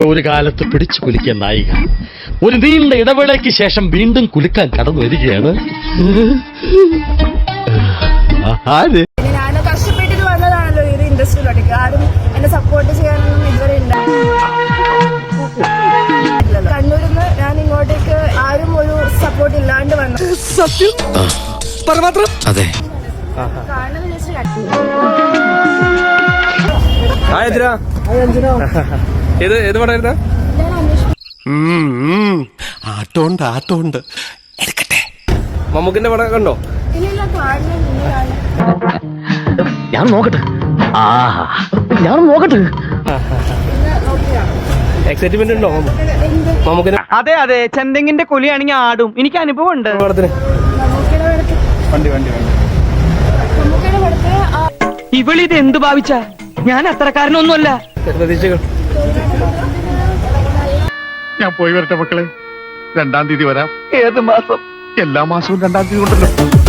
ഒരു കാലത്ത് പിടിച്ചു കുലുക്കിയ നായിക. ഒരു നീണ്ട ഇടവേളയ്ക്ക് ശേഷം വീണ്ടും കുലുക്കാൻ കടന്നു വരികയാണ്. സത്യം ഞാൻ കഷ്ടപ്പെട്ടിട്ട് വന്നതാണല്ലോ ഈ ഒരു ഇൻഡസ്ട്രിയിലോട്ടേക്ക് ആരും എന്നെ സപ്പോർട്ട് ചെയ്യാനൊന്നും ഇതുവരെ ഉണ്ടായില്ല കണ്ണൂരിൽ നിന്ന് ഞാൻ ഇങ്ങോട്ടേക്ക് ആരും ഒരു സപ്പോർട്ട് ഇല്ലാണ്ട് വന്നു. അതെ. കാണുന്നത് ഏത് ഏത് ആട്ടോണ്ട് ആട്ടോണ്ട് എടുക്കട്ടെ. മമ്മൂക്കിന്റെ പടം കണ്ടോ? ഞാൻ നോക്കട്ടെ. ഞാൻ നോക്കട്ടെ. എക്സൈറ്റ്മെന്റ് ഉണ്ടോ മമ്മൂക്കിന്? അതെ അതെ. ചെന്തെങ്ങിന്റെ കൊലിയാണെങ്കിൽ ആടും. എനിക്ക് അനുഭവം ഉണ്ട് ഇവളിത് എന്ത് ഭാവിച്ച? ഞാൻ അത്രക്കാരനൊന്നുമല്ല ഞാൻ പോയി വരട്ടെ മക്കളെ. രണ്ടാം തീയതി വരാം. ഏത് മാസം? എല്ലാ മാസവും രണ്ടാം തീയതി ഉണ്ടല്ലോ.